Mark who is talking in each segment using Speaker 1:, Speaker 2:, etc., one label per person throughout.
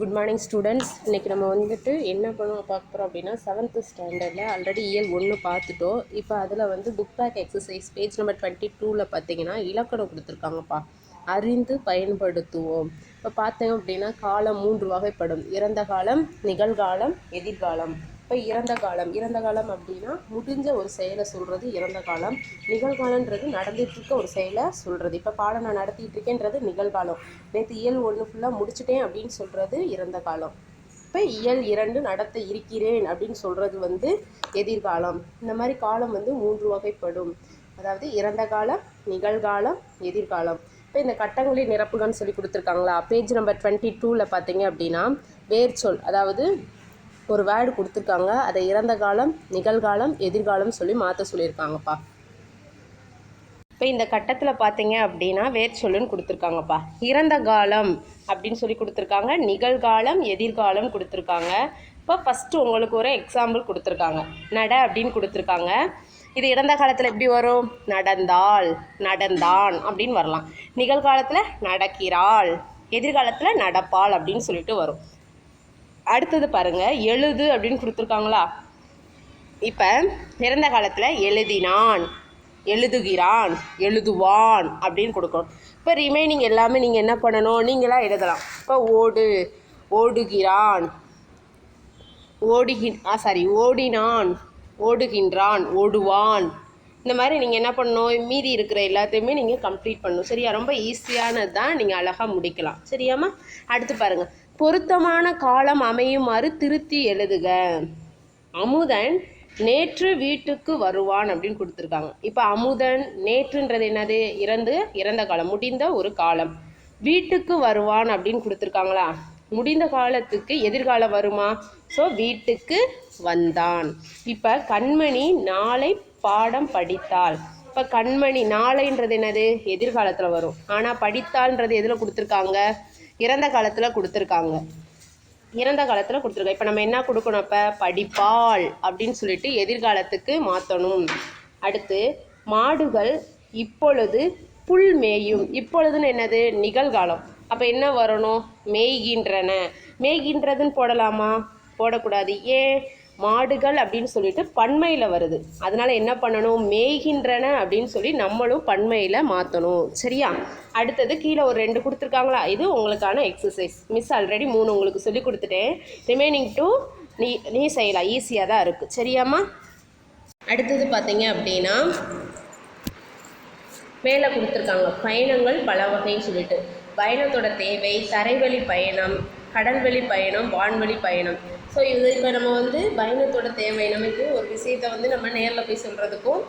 Speaker 1: good morning students இன்றைக்கி நம்ம வந்துட்டு என்ன பண்ணுவோம் பார்க்க போகிறோம் அப்படின்னா செவன்த்து ஸ்டாண்டர்டில் ஆல்ரெடி இயல் ஒன்று பார்த்துட்டோம் இப்போ அதில் வந்து book back exercise page number twenty டூவில் பார்த்தீங்கன்னா இலக்கணம் கொடுத்துருக்காங்கப்பா அறிந்து பயன்படுத்துவோம் இப்போ பார்த்தோம் அப்படின்னா காலம் மூன்று வகைப்படும் இறந்த காலம் நிகழ்காலம் எதிர்காலம் இப்போ இறந்த காலம் இறந்த காலம் அப்படின்னா முடிஞ்ச ஒரு செயலை சொல்கிறது இறந்த காலம் நிகழ்காலன்றது நடந்துகிட்ருக்க ஒரு செயலை சொல்கிறது இப்போ பாடம் நான் நடத்திட்டு இருக்கேன்றது நிகழ்காலம் நேற்று இயல் ஒன்று ஃபுல்லாக முடிச்சுட்டேன் அப்படின்னு சொல்கிறது இறந்த காலம் இப்போ இயல் இரண்டு நடத்த இருக்கிறேன் அப்படின்னு சொல்கிறது வந்து எதிர்காலம் இந்த மாதிரி காலம் வந்து மூன்று வகைப்படும் அதாவது இறந்த காலம் நிகழ்காலம் எதிர்காலம் இப்போ இந்த கட்டங்களில் நிரப்புகள்னு சொல்லி கொடுத்துருக்காங்களா பேஜ் நம்பர் டுவெண்ட்டி டூவில் பார்த்தீங்க அப்படின்னா வேர்ச்சொல் அதாவது ஒரு வேர்டு கொடுத்துருக்காங்க அதை இறந்த காலம் நிகழ்காலம் எதிர்காலம் சொல்லி மாற்ற சொல்லியிருக்காங்கப்பா இப்போ இந்த கட்டத்தில் பார்த்தீங்க அப்படின்னா வேர் சொல்லுன்னு கொடுத்துருக்காங்கப்பா இறந்த காலம் அப்படின்னு சொல்லி கொடுத்துருக்காங்க நிகழ்காலம் எதிர்காலம் கொடுத்துருக்காங்க இப்போ ஃபஸ்ட்டு உங்களுக்கு ஒரு எக்ஸாம்பிள் கொடுத்துருக்காங்க நட அப்படின்னு கொடுத்துருக்காங்க இது இறந்த காலத்தில் எப்படி வரும் நடந்தாள் நடந்தான் அப்படின்னு வரலாம் நிகழ்காலத்தில் நடக்கிறாள் எதிர்காலத்தில் நடப்பாள் அப்படின்னு சொல்லிட்டு வரும் அடுத்தது பாருங்கள் எழுது அப்படின்னு கொடுத்துருக்காங்களா இப்போ பிறந்த காலத்தில் எழுதினான் எழுதுகிறான் எழுதுவான் அப்படின்னு கொடுக்கணும் இப்போ ரிமைனிங் எல்லாமே நீங்கள் என்ன பண்ணணும் நீங்களாக எழுதலாம் இப்போ ஓடு ஓடுகிறான் ஓடுகின் ஆ சாரி ஓடினான் ஓடுகின்றான் ஓடுவான் இந்த மாதிரி நீங்கள் என்ன பண்ணணும் மீதி இருக்கிற எல்லாத்தையுமே நீங்கள் கம்ப்ளீட் பண்ணணும் சரியா ரொம்ப ஈஸியானது தான் நீங்கள் அழகாக முடிக்கலாம் சரியாமா அடுத்து பாருங்கள் பொருத்தமான காலம் அமையுமாறு திருத்தி எழுதுக அமுதன் நேற்று வீட்டுக்கு வருவான் அப்படின்னு கொடுத்துருக்காங்க இப்போ அமுதன் நேற்றுன்றது என்னது இறந்து இறந்த காலம் முடிந்த ஒரு காலம் வீட்டுக்கு வருவான் அப்படின்னு கொடுத்துருக்காங்களா முடிந்த காலத்துக்கு எதிர்காலம் வருமா ஸோ வீட்டுக்கு வந்தான் இப்போ கண்மணி நாளை பாடம் படித்தாள் இப்போ கண்மணி நாளைன்றது என்னது எதிர்காலத்தில் வரும் ஆனால் படித்தாள்ன்றது எதில் கொடுத்துருக்காங்க இறந்த காலத்தில் கொடுத்துருக்காங்க இறந்த காலத்தில் கொடுத்துருக்கோம் இப்போ நம்ம என்ன கொடுக்கணும் இப்போ படிப்பால் அப்படின்னு சொல்லிட்டு எதிர்காலத்துக்கு மாற்றணும் அடுத்து மாடுகள் இப்பொழுது புல் மேயும் இப்பொழுதுன்னு என்னது நிகழ்காலம் அப்போ என்ன வரணும் மேய்கின்றன மேய்கின்றதுன்னு போடலாமா போடக்கூடாது ஏன் மாடுகள் அப்படின்னு சொல்லிட்டு பண்மையில் வருது அதனால் என்ன பண்ணணும் மேய்கின்றன அப்படின்னு சொல்லி நம்மளும் பண்மையில் மாற்றணும் சரியா அடுத்தது கீழே ஒரு ரெண்டு கொடுத்துருக்காங்களா இது உங்களுக்கான எக்ஸசைஸ் மிஸ் ஆல்ரெடி மூணு உங்களுக்கு சொல்லி கொடுத்துட்டேன் ரிமைனிங் டூ நீ நீ செய்யலாம் ஈஸியாக தான் இருக்குது சரியாம்மா அடுத்தது பார்த்தீங்க அப்படின்னா மேலே கொடுத்துருக்காங்க பயணங்கள் பல வகைன்னு சொல்லிட்டு பயணத்தோட தேவை தரைவழி பயணம் கடல்வழி பயணம் வான்வழி பயணம் ஸோ இது இப்போ நம்ம வந்து பயணத்தோட தேவை நமக்கு ஒரு விஷயத்தை வந்து நம்ம நேரில் போய் சொல்கிறதுக்கும்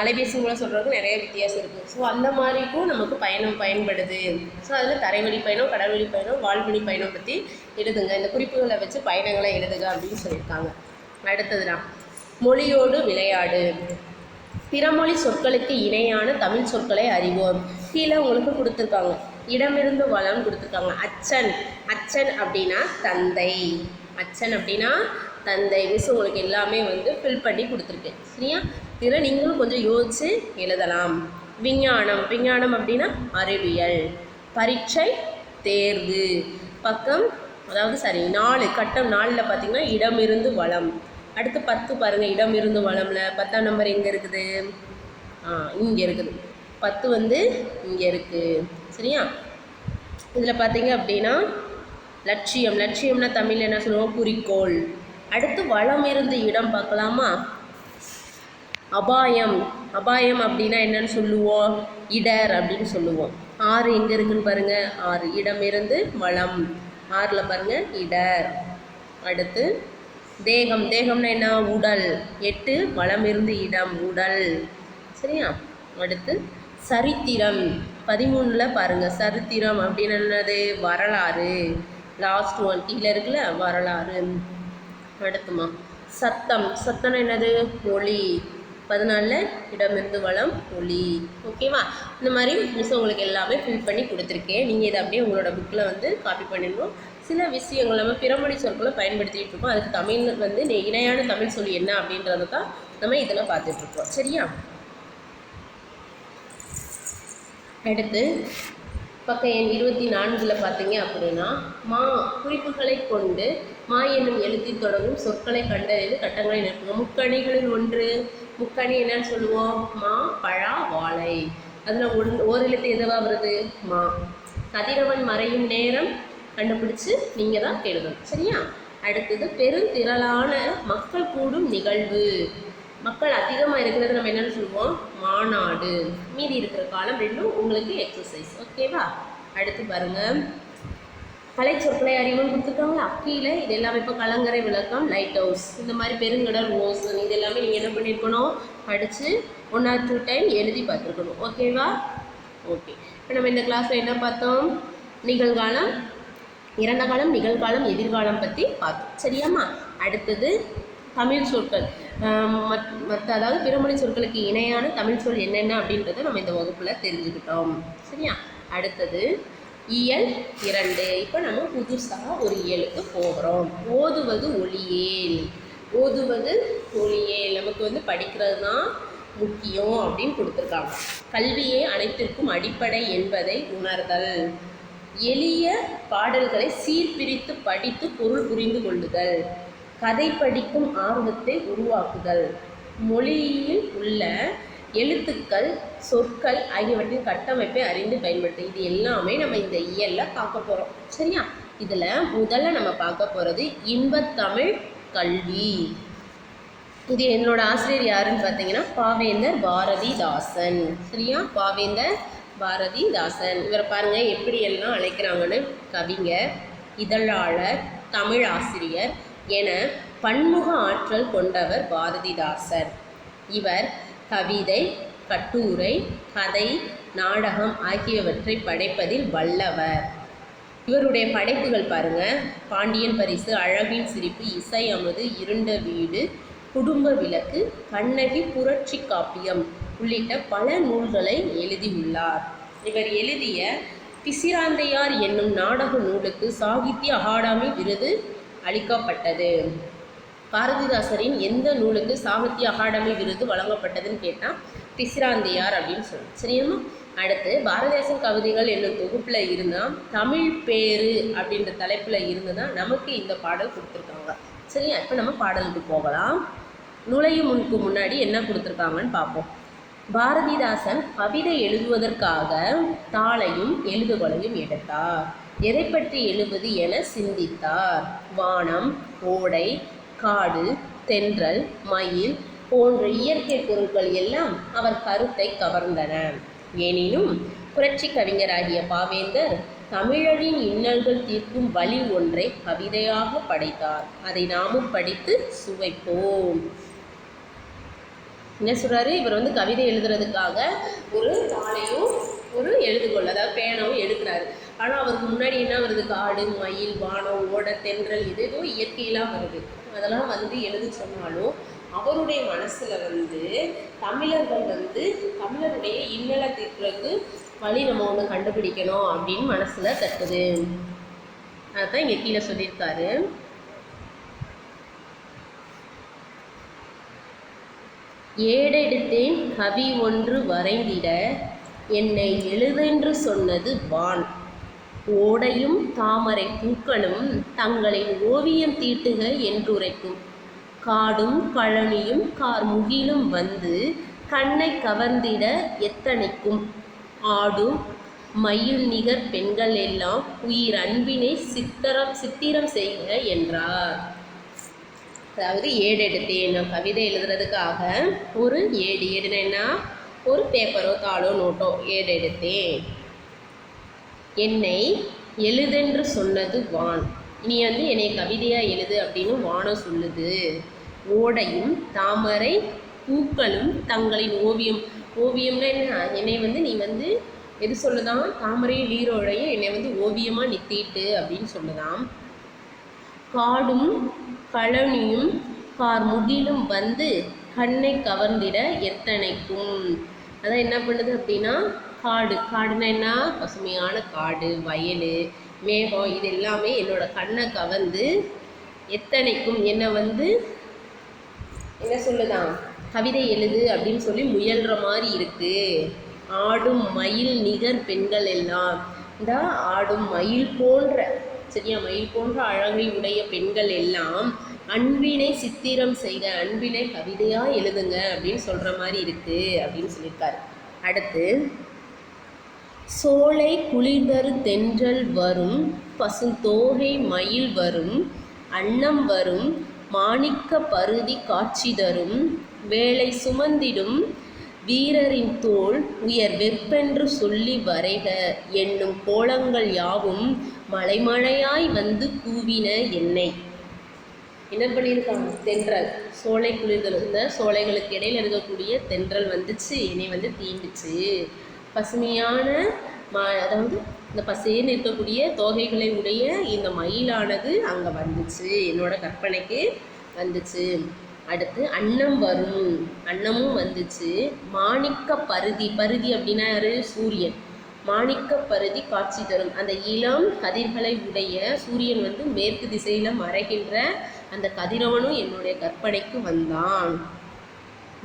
Speaker 1: அலைபேசி மூலம் சொல்கிறதுக்கும் நிறைய வித்தியாசம் இருக்குது ஸோ அந்த மாதிரிக்கும் நமக்கு பயணம் பயன்படுது ஸோ அதில் தரைவழி பயணம் கடல்வழி பயணம் வால்வழி பயணம் பற்றி எழுதுங்க இந்த குறிப்புகளை வச்சு பயணங்களை எழுதுங்க அப்படின்னு சொல்லியிருக்காங்க அடுத்ததுலாம் மொழியோடு விளையாடு பிறமொழி சொற்களுக்கு இணையான தமிழ் சொற்களை அறிவோம் கீழே உங்களுக்கு கொடுத்துருக்காங்க இடமிருந்து வளம்னு கொடுத்துருக்காங்க அச்சன் அச்சன் அப்படின்னா தந்தை அச்சன் அப்படின்னா தந்தை மிஸ் உங்களுக்கு எல்லாமே வந்து ஃபில் பண்ணி கொடுத்துருக்கு சரியா இதில் நீங்களும் கொஞ்சம் யோசித்து எழுதலாம் விஞ்ஞானம் விஞ்ஞானம் அப்படின்னா அறிவியல் பரீட்சை தேர்வு பக்கம் அதாவது சரி நாலு கட்டம் நாலில் பார்த்தீங்கன்னா இடமிருந்து வளம் அடுத்து பத்து பாருங்கள் இடமிருந்து வளமில் பத்தாம் நம்பர் எங்கே இருக்குது ஆ இங்கே இருக்குது பத்து வந்து இங்கே இருக்குது சரியா இதில் பார்த்தீங்க அப்படின்னா லட்சியம் லட்சியம்னா தமிழில் என்ன சொல்லுவோம் குறிக்கோள் அடுத்து வளம் இருந்த இடம் பார்க்கலாமா அபாயம் அபாயம் அப்படின்னா என்னன்னு சொல்லுவோம் இடர் அப்படின்னு சொல்லுவோம் ஆறு எங்கே இருக்குன்னு பாருங்கள் ஆறு இடம் இருந்து வளம் ஆறில் பாருங்கள் இடர் அடுத்து தேகம் தேகம்னா என்ன உடல் எட்டு இருந்து இடம் உடல் சரியா அடுத்து சரித்திரம் பதிமூணில் பாருங்கள் சரித்திரம் அப்படின்னு என்னது வரலாறு லாஸ்ட் ஒன் கீழே இருக்குல்ல வரலாறு அடுத்துமா சத்தம் சத்தம் என்னது மொழி பதினாலில் இடமிருந்து வளம் ஒளி ஓகேவா இந்த மாதிரி மிஸ் உங்களுக்கு எல்லாமே ஃபில் பண்ணி கொடுத்துருக்கேன் நீங்கள் இதை அப்படியே உங்களோட புக்கில் வந்து காப்பி பண்ணிடணும் சில விஷயங்கள் நம்ம பிறமொழி சொற்களை பயன்படுத்திகிட்டு இருக்கோம் அதுக்கு தமிழ் வந்து இணையான தமிழ் சொல்லி என்ன அப்படின்றத தான் நம்ம இதில் பார்த்துட்ருக்கோம் சரியா அடுத்து பக்கம் எண் இருபத்தி நான்கில் பார்த்தீங்க அப்படின்னா மா குறிப்புகளை கொண்டு மா என்னும் எழுத்தில் தொடங்கும் சொற்களை கண்டறிந்து கட்டங்களை நிற்போம் முக்கணிகளில் ஒன்று முக்கணி என்னன்னு சொல்லுவோம் மா பழா வாழை அதில் ஒன் ஓரெழுத்து எதுவாக வருது மா கதிரவன் மறையும் நேரம் கண்டுபிடிச்சு நீங்கள் தான் கேளுங்க சரியா அடுத்தது பெருந்திரளான மக்கள் கூடும் நிகழ்வு மக்கள் அதிகமாக இருக்கிறது நம்ம என்னென்னு சொல்லுவோம் மாநாடு மீதி இருக்கிற காலம் ரெண்டும் உங்களுக்கு எக்ஸசைஸ் ஓகேவா அடுத்து பாருங்கள் கலை சொற்களை அறிவும் கொடுத்துருக்காங்களா கீழே இது எல்லாமே இப்போ கலங்கரை விளக்கம் லைட் ஹவுஸ் இந்த மாதிரி பெருங்கடல் ரோஸ் இது எல்லாமே நீங்கள் என்ன பண்ணியிருக்கணும் படித்து ஒன் ஆர் டூ டைம் எழுதி பார்த்துருக்கணும் ஓகேவா ஓகே இப்போ நம்ம இந்த கிளாஸில் என்ன பார்த்தோம் நிகழ்காலம் இறந்த காலம் நிகழ்காலம் எதிர்காலம் பற்றி பார்த்தோம் சரியாம்மா அடுத்தது தமிழ் சொற்கள் மற்ற அதாவது பிறமொழி சொற்களுக்கு இணையான தமிழ் சொல் என்னென்ன அப்படின்றத நம்ம இந்த வகுப்பில் தெரிஞ்சுக்கிட்டோம் சரியா அடுத்தது இயல் இரண்டு இப்போ நம்ம புதுசாக ஒரு இயலுக்கு போகிறோம் ஓதுவது ஒளியேல் ஓதுவது ஒளியேல் நமக்கு வந்து படிக்கிறது தான் முக்கியம் அப்படின்னு கொடுத்துருக்காங்க கல்வியே அனைத்திற்கும் அடிப்படை என்பதை உணர்தல் எளிய பாடல்களை சீர்பிரித்து படித்து பொருள் புரிந்து கொள்ளுதல் கதை படிக்கும் ஆர்வத்தை உருவாக்குதல் மொழியில் உள்ள எழுத்துக்கள் சொற்கள் ஆகியவற்றின் கட்டமைப்பை அறிந்து பயன்படுத்து இது எல்லாமே நம்ம இந்த இயலில் பார்க்க போகிறோம் சரியா இதில் முதல்ல நம்ம பார்க்க போகிறது இன்பத்தமிழ் கல்வி இது என்னோட ஆசிரியர் யாருன்னு பார்த்தீங்கன்னா பாவேந்தர் பாரதிதாசன் சரியா பாவேந்தர் பாரதிதாசன் இவரை பாருங்கள் எப்படியெல்லாம் அழைக்கிறாங்கன்னு கவிஞர் இதழாளர் தமிழ் ஆசிரியர் என பன்முக ஆற்றல் கொண்டவர் பாரதிதாசர் இவர் கவிதை கட்டுரை கதை நாடகம் ஆகியவற்றை படைப்பதில் வல்லவர் இவருடைய படைப்புகள் பாருங்க பாண்டியன் பரிசு அழகின் சிரிப்பு இசை அமுது இருண்ட வீடு குடும்ப விளக்கு கண்ணகி புரட்சி காப்பியம் உள்ளிட்ட பல நூல்களை எழுதியுள்ளார் இவர் எழுதிய பிசிராந்தையார் என்னும் நாடக நூலுக்கு சாகித்ய அகாடமி விருது அளிக்கப்பட்டது பாரதிதாசரின் எந்த நூலுக்கு சாகித்ய அகாடமி விருது வழங்கப்பட்டதுன்னு கேட்டால் பிசிராந்தையார் அப்படின்னு சொல்லணும் சரியா அடுத்து பாரதிதாசன் கவிதைகள் என்னும் தொகுப்பில் இருந்தால் தமிழ் பேரு அப்படின்ற தலைப்பில் இருந்து தான் நமக்கு இந்த பாடல் கொடுத்துருக்காங்க சரியா இப்போ நம்ம பாடலுக்கு போகலாம் நுழையும் முன்க்கு முன்னாடி என்ன கொடுத்துருக்காங்கன்னு பார்ப்போம் பாரதிதாசன் கவிதை எழுதுவதற்காக தாளையும் எழுதுகொலையும் எடுத்தார் எதை பற்றி எழுவது என சிந்தித்தார் வானம் ஓடை காடு தென்றல் மயில் போன்ற இயற்கை பொருட்கள் எல்லாம் அவர் கருத்தை கவர்ந்தன எனினும் புரட்சி கவிஞராகிய பாவேந்தர் தமிழரின் இன்னல்கள் தீர்க்கும் வழி ஒன்றை கவிதையாக படைத்தார் அதை நாமும் படித்து சுவைப்போம் என்ன சொல்கிறாரு இவர் வந்து கவிதை எழுதுறதுக்காக ஒரு தாளையும் ஒரு எழுதுகொள் அதாவது பேனாவும் எடுக்கிறாரு ஆனால் அவருக்கு முன்னாடி என்ன வருது காடு மயில் வானம் ஓட தென்றல் இது எதுவும் இயற்கையெல்லாம் வருது அதெல்லாம் வந்து எழுத சொன்னாலும் அவருடைய மனசில் வந்து தமிழர்கள் வந்து தமிழருடைய இன்னலை வழி நம்ம ஒன்று கண்டுபிடிக்கணும் அப்படின்னு மனசில் தட்டுது அதுதான் இங்கே கீழே சொல்லியிருக்காரு ஏடெடுத்தேன் கவி ஒன்று வரைந்திட என்னை எழுதென்று சொன்னது வான் ஓடையும் தாமரை பூக்களும் தங்களின் ஓவியம் தீட்டுக என்றுரைக்கும் காடும் பழனியும் கார் முகிலும் வந்து கண்ணை கவர்ந்திட எத்தனைக்கும் ஆடும் மயில் நிகர் பெண்கள் எல்லாம் உயிர் அன்பினை சித்தரம் சித்திரம் செய்க என்றார் அதாவது ஏடு எடுத்தேன் நான் கவிதை எழுதுறதுக்காக ஒரு ஏடு ஏடுனா ஒரு பேப்பரோ தாளோ நோட்டோ ஏடு எடுத்தேன் என்னை எழுதென்று சொன்னது வான் நீ வந்து என்னை கவிதையாக எழுது அப்படின்னு வானம் சொல்லுது ஓடையும் தாமரை பூக்களும் தங்களின் ஓவியம் ஓவியம்னா என்ன என்னை வந்து நீ வந்து எது சொல்லுதான் தாமரையும் நீரோடையும் என்னை வந்து ஓவியமாக நித்திட்டு அப்படின்னு சொல்லுதான் காடும் பழனியும் கார் முகிலும் வந்து கண்ணை கவர்ந்திட எத்தனைக்கும் அதான் என்ன பண்ணுது அப்படின்னா காடு காடுன்னா என்ன பசுமையான காடு வயல் மேகம் இது எல்லாமே என்னோட கண்ணை கவர்ந்து எத்தனைக்கும் என்னை வந்து என்ன சொல்லுதான் கவிதை எழுது அப்படின்னு சொல்லி முயல்கிற மாதிரி இருக்குது ஆடும் மயில் நிகர் பெண்கள் எல்லாம் இந்த ஆடும் மயில் போன்ற சரியா மயில் போன்ற அழகை உடைய பெண்கள் எல்லாம் அன்பினை சித்திரம் செய்த அன்பினை கவிதையாக எழுதுங்க அப்படின்னு சொல்கிற மாதிரி இருக்குது அப்படின்னு சொல்லியிருக்காரு அடுத்து சோலை குளிர்தரு தென்றல் வரும் பசு தோகை மயில் வரும் அன்னம் வரும் மாணிக்க பருதி காட்சி தரும் வேலை சுமந்திடும் வீரரின் தோல் உயர் வெப்பென்று சொல்லி வரைக என்னும் கோலங்கள் யாவும் மலைமழையாய் வந்து கூவின என்னை என்ன பண்ணியிருக்காங்க தென்றல் சோலை குளிர்தல் இருந்த சோலைகளுக்கு இடையில் இருக்கக்கூடிய தென்றல் வந்துச்சு என்னை வந்து தீண்டுச்சு பசுமையான மா அதாவது இந்த பசேன்னு இருக்கக்கூடிய தோகைகளை உடைய இந்த மயிலானது அங்கே வந்துச்சு என்னோட கற்பனைக்கு வந்துச்சு அடுத்து அன்னம் வரும் அன்னமும் வந்துச்சு மாணிக்க பருதி பருதி அப்படின்னா யாரு சூரியன் மாணிக்க பருதி காட்சி தரும் அந்த இளம் கதிர்களை உடைய சூரியன் வந்து மேற்கு திசையில் மறைகின்ற அந்த கதிரவனும் என்னுடைய கற்பனைக்கு வந்தான்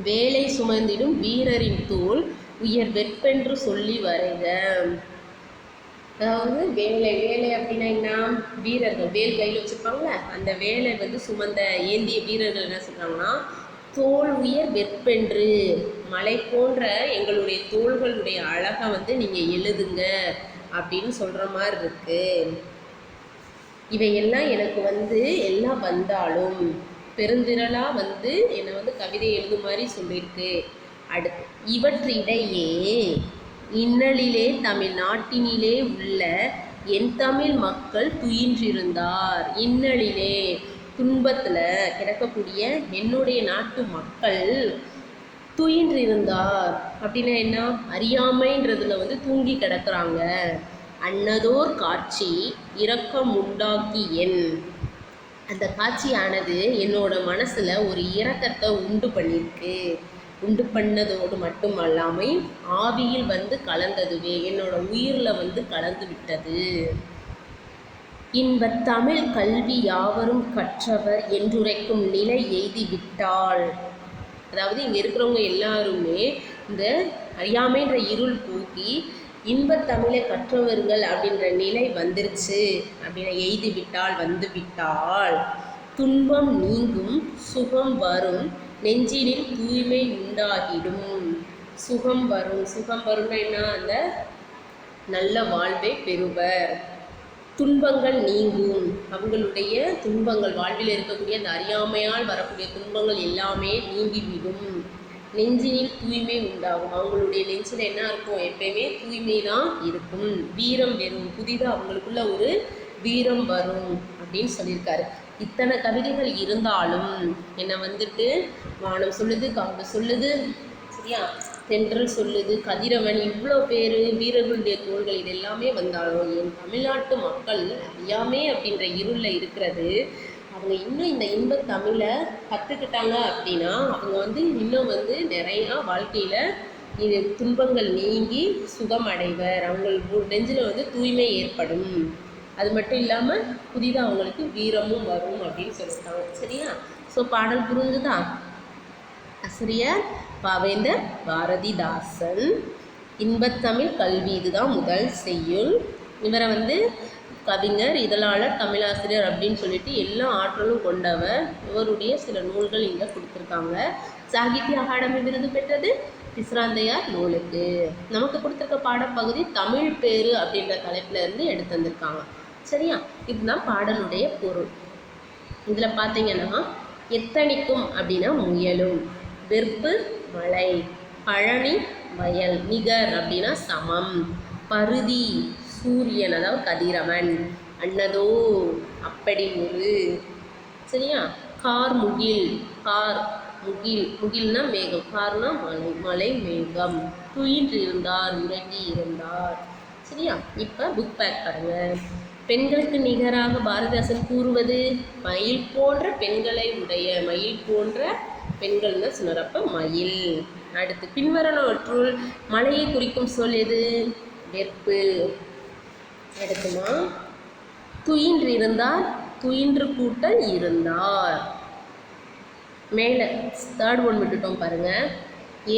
Speaker 1: வேலை சுமந்திடும் வீரரின் தூள் உயர் வெப்பென்று சொல்லி வரைக அதாவது வேலை வேலை அப்படின்னா என்ன வீரர்கள் வேல் கையில் வச்சுருப்பாங்களே அந்த வேலை வந்து சுமந்த ஏந்திய வீரர்கள் என்ன சொல்கிறாங்கன்னா தோல் உயர் வெற்பென்று மலை போன்ற எங்களுடைய தோள்களுடைய அழகை வந்து நீங்கள் எழுதுங்க அப்படின்னு சொல்கிற மாதிரி இருக்குது இவையெல்லாம் எனக்கு வந்து எல்லாம் வந்தாலும் பெருந்திரளாக வந்து என்னை வந்து கவிதை எழுது மாதிரி சொல்லியிருக்கு அடுத்து இவற்றிடையே இன்னலிலே தமிழ் நாட்டினிலே உள்ள என் தமிழ் மக்கள் துயின்றிருந்தார் இன்னலிலே துன்பத்தில் கிடக்கக்கூடிய என்னுடைய நாட்டு மக்கள் துயின்றிருந்தார் அப்படின்னா என்ன அறியாமைன்றதுல வந்து தூங்கி கிடக்குறாங்க அன்னதோர் காட்சி இரக்கம் உண்டாக்கி என் அந்த காட்சியானது என்னோட மனசில் ஒரு இரக்கத்தை உண்டு பண்ணியிருக்கு உண்டு பண்ணதோடு மட்டும் அல்லாமல் ஆவியில் வந்து கலந்ததுவே என்னோட உயிரில் வந்து கலந்து விட்டது இன்பத் தமிழ் கல்வி யாவரும் கற்றவர் என்றுரைக்கும் நிலை எய்திவிட்டாள் அதாவது இங்கே இருக்கிறவங்க எல்லாருமே இந்த அறியாமைன்ற இருள் போக்கி இன்பத் தமிழை கற்றவர்கள் அப்படின்ற நிலை வந்துருச்சு அப்படின்னு எய்து விட்டால் வந்து விட்டால் துன்பம் நீங்கும் சுகம் வரும் நெஞ்சினில் தூய்மை உண்டாகிடும் சுகம் வரும் சுகம் வரும்னா என்ன அந்த நல்ல வாழ்வை பெறுவர் துன்பங்கள் நீங்கும் அவங்களுடைய துன்பங்கள் வாழ்வில் இருக்கக்கூடிய அந்த அறியாமையால் வரக்கூடிய துன்பங்கள் எல்லாமே நீங்கிவிடும் நெஞ்சினில் தூய்மை உண்டாகும் அவங்களுடைய நெஞ்சில் என்ன இருக்கும் எப்பயுமே தூய்மை தான் இருக்கும் வீரம் வெறும் புதிதாக அவங்களுக்குள்ள ஒரு வீரம் வரும் அப்படின்னு சொல்லியிருக்காரு இத்தனை கவிதைகள் இருந்தாலும் என்னை வந்துட்டு வானம் சொல்லுது காடு சொல்லுது சரியா தென்றல் சொல்லுது கதிரவன் இவ்வளோ பேர் வீரர்களுடைய தோள்கள் இது எல்லாமே வந்தாலும் என் தமிழ்நாட்டு மக்கள் அறியாமே அப்படின்ற இருளில் இருக்கிறது அவங்க இன்னும் இந்த இன்ப தமிழை கற்றுக்கிட்டாங்க அப்படின்னா அவங்க வந்து இன்னும் வந்து நிறையா வாழ்க்கையில் இது துன்பங்கள் நீங்கி சுகம் அடைவர் அவங்களுக்கு நெஞ்சில் வந்து தூய்மை ஏற்படும் அது மட்டும் இல்லாமல் புதிதாக அவங்களுக்கு வீரமும் வரும் அப்படின்னு சொல்லியிருக்காங்க சரியா ஸோ பாடல் புரிஞ்சுதா ஆசிரியர் பவேந்தர் பாரதிதாசன் இன்பத்தமிழ் கல்வி இதுதான் முதல் செய்யுள் இவரை வந்து கவிஞர் இதழாளர் தமிழாசிரியர் அப்படின்னு சொல்லிட்டு எல்லா ஆற்றலும் கொண்டவர் இவருடைய சில நூல்கள் இங்கே கொடுத்துருக்காங்க சாகித்ய அகாடமி விருது பெற்றது பிஸ்ராந்தையார் நூலுக்கு நமக்கு கொடுத்துருக்க பாடப்பகுதி தமிழ் பேரு அப்படின்ற தலைப்பில் இருந்து எடுத்து வந்திருக்காங்க சரியா இதுதான் பாடலுடைய பொருள் இதில் பார்த்தீங்கன்னா எத்தனைக்கும் அப்படின்னா முயலும் வெறுப்பு மலை பழனி வயல் நிகர் அப்படின்னா சமம் பருதி சூரியன் அதாவது கதிரவன் அன்னதோ அப்படி ஒரு சரியா கார் முகில் கார் முகில் முகில்னா மேகம் கார்னா மலை மலை மேகம் துயின்று இருந்தார் உறங்கி இருந்தார் சரியா இப்போ புக் பேக் பாருங்கள் பெண்களுக்கு நிகராக பாரதிதாசன் கூறுவது மயில் போன்ற பெண்களை உடைய மயில் போன்ற பெண்கள்னு சொன்னப்ப மயில் அடுத்து பின்வரனவற்றுள் மலையை குறிக்கும் சொல் எது வெப்பு அடுத்துமா துயின்று இருந்தார் துயின்று கூட்டல் இருந்தார் மேலே தேர்ட் ஒன் விட்டுட்டோம் பாருங்கள்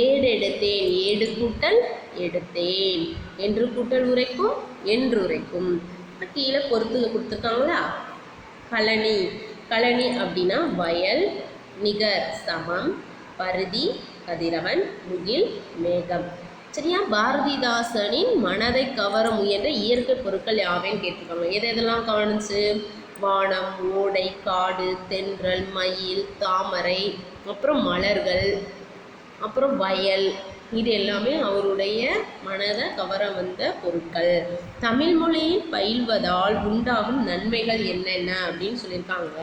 Speaker 1: ஏடு எடுத்தேன் ஏடு கூட்டல் எடுத்தேன் என்று கூட்டல் உரைக்கும் என்று உரைக்கும் கீழே பொறுத்துல கொடுத்துருக்காங்களா கழனி கழனி அப்படின்னா வயல் நிகர் சமம் பருதி கதிரவன் முகில் மேகம் சரியா பாரதிதாசனின் மனதை கவர முயன்ற இயற்கை பொருட்கள் யாவைன்னு கேட்டுக்கணும் எது எதெல்லாம் கவனிச்சு வானம் ஓடை காடு தென்றல் மயில் தாமரை அப்புறம் மலர்கள் அப்புறம் வயல் இது எல்லாமே அவருடைய மனதை கவர வந்த பொருட்கள் தமிழ் மொழியை பயில்வதால் உண்டாகும் நன்மைகள் என்னென்ன அப்படின்னு சொல்லியிருக்காங்க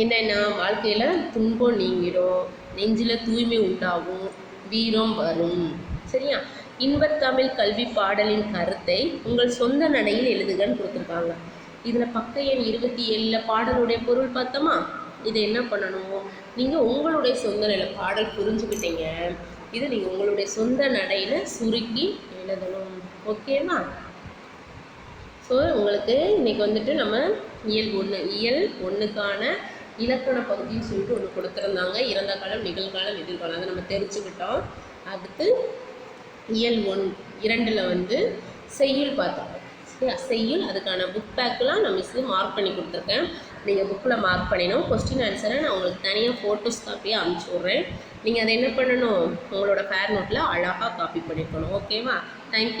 Speaker 1: என்னென்னா வாழ்க்கையில் துன்பம் நீங்கிடும் நெஞ்சில் தூய்மை உண்டாகும் வீரம் வரும் சரியா இன்பத்தமிழ் கல்வி பாடலின் கருத்தை உங்கள் சொந்த நடையில் எழுதுகன்னு கொடுத்துருக்காங்க இதில் பக்க எண் இருபத்தி ஏழில் பாடலுடைய பொருள் பார்த்தோமா இதை என்ன பண்ணணும் நீங்கள் உங்களுடைய சொந்த நிலையில் பாடல் புரிஞ்சுக்கிட்டீங்க இதை நீங்கள் உங்களுடைய சொந்த நடையில் சுருக்கி எழுதணும் ஓகேவா ஸோ உங்களுக்கு இன்றைக்கி வந்துட்டு நம்ம இயல் ஒன்று இயல் ஒன்றுக்கான இலக்கண பகுதின்னு சொல்லிட்டு ஒன்று கொடுத்துருந்தாங்க இறந்த காலம் நிகழ்காலம் எதிர்காலம் அதை நம்ம தெரிஞ்சுக்கிட்டோம் அடுத்து இயல் ஒன் இரண்டில் வந்து செய்யுள் சரியா செய்யுள் அதுக்கான புக் பேக்கெலாம் நான் மிஸ்ஸு மார்க் பண்ணி கொடுத்துருக்கேன் நீங்கள் புக்கில் மார்க் பண்ணிடணும் கொஸ்டின் ஆன்சரை நான் உங்களுக்கு தனியாக ஃபோட்டோஸ் காப்பியாக அனுப்பிச்சி விட்றேன் நீங்கள் அதை என்ன பண்ணணும் உங்களோட ஃபேர் நோட்டில் அழகாக காப்பி பண்ணிக்கணும் ஓகேவா தேங்க்யூ